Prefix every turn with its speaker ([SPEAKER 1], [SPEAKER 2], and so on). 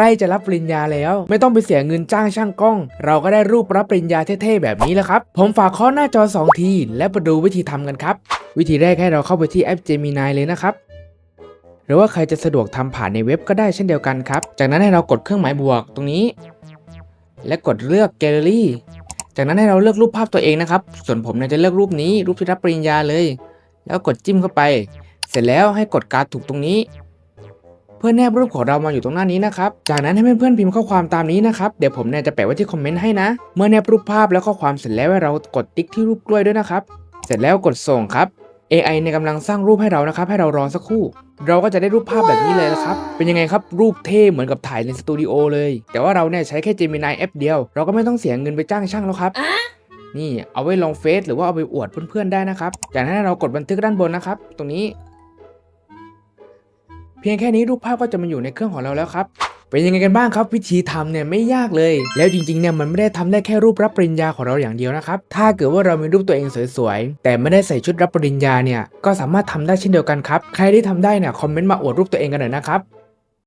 [SPEAKER 1] ใกล้จะรับปริญญาแล้ว ไม่ต้องไปเสียเงินจ้างช่างกล้อง เราก็ได้รูปรับปริญญาเท่ๆแบบนี้แล้วครับ ผมฝากข้อหน้าจอ 2 ที และมาดูวิธีทำกันครับ วิธีแรกให้เราเข้าไปที่แอป Gemini เลยนะครับหรือว่าใครจะสะดวกทำผ่านในเว็บก็ได้เช่นเดียวกันครับ จากนั้นให้เรากดเครื่องหมายบวกตรงนี้ และกดเลือกแกลเลอรี่ จากนั้นให้เราเลือกรูปภาพตัวเองนะครับ ส่วนผมเนี่ยจะเลือกรูปนี้รูปที่รับปริญญาเลย แล้วกดจิ้มเข้าไป เสร็จแล้วให้กดการดถูกตรงนี้ เพื่อแนบรูปของเรามาอยู่ตรงหน้านี้นะครับจากนั้นให้เพื่อนๆพิมพ์ข้อความตามนี้นะครับเดี๋ยวผมเนี่ยจะแปะไว้ที่คอมเมนต์ให้นะ เมื่อแนบรูปภาพแล้วข้อความเสร็จแล้วให้เรากดติ๊กที่รูปกล้วยด้วยนะครับเสร็จแล้วกดส่งครับ AI ในยกำลังสร้างรูปให้เรานะครับ ให้เรารอสักครู่ เราก็จะได้รูปภาพแบบนี้เลยนะครับ เป็นยังไงครับ รูปเท่เหมือนกับถ่ายในสตูดิโอเลย แต่ว่าเราเนี่ยใช้แค่ Gemini แอปเดียว เราก็ไม่ต้องเสียเงินไปจ้างช่างแล้วครับ นี่เอาไว้ลงเฟซหรือว่าเอาไปอวดเพื่อนๆได้นะครับ จากนั้นเรากดบันทึกด้านบนนะครับ ตรงนี้ เพียงแค่นี้รูปภาพก็จะมาอยู่ในเครื่องของเราแล้วครับเป็นยังไงกันบ้างครับ วิธีทำเนี่ยไม่ยากเลย แล้วจริงๆเนี่ยมันไม่ได้ทำได้แค่รูปรับปริญญาของเราอย่างเดียวนะครับถ้าเกิดว่าเรามีรูปตัวเองสวยๆแต่ไม่ได้ใส่ชุดรับปริญญาเนี่ยก็สามารถทำได้เช่นเดียวกันครับใครที่ทำได้เนี่ยคอมเมนต์มาอวดรูปตัวเองกันหน่อยนะครับ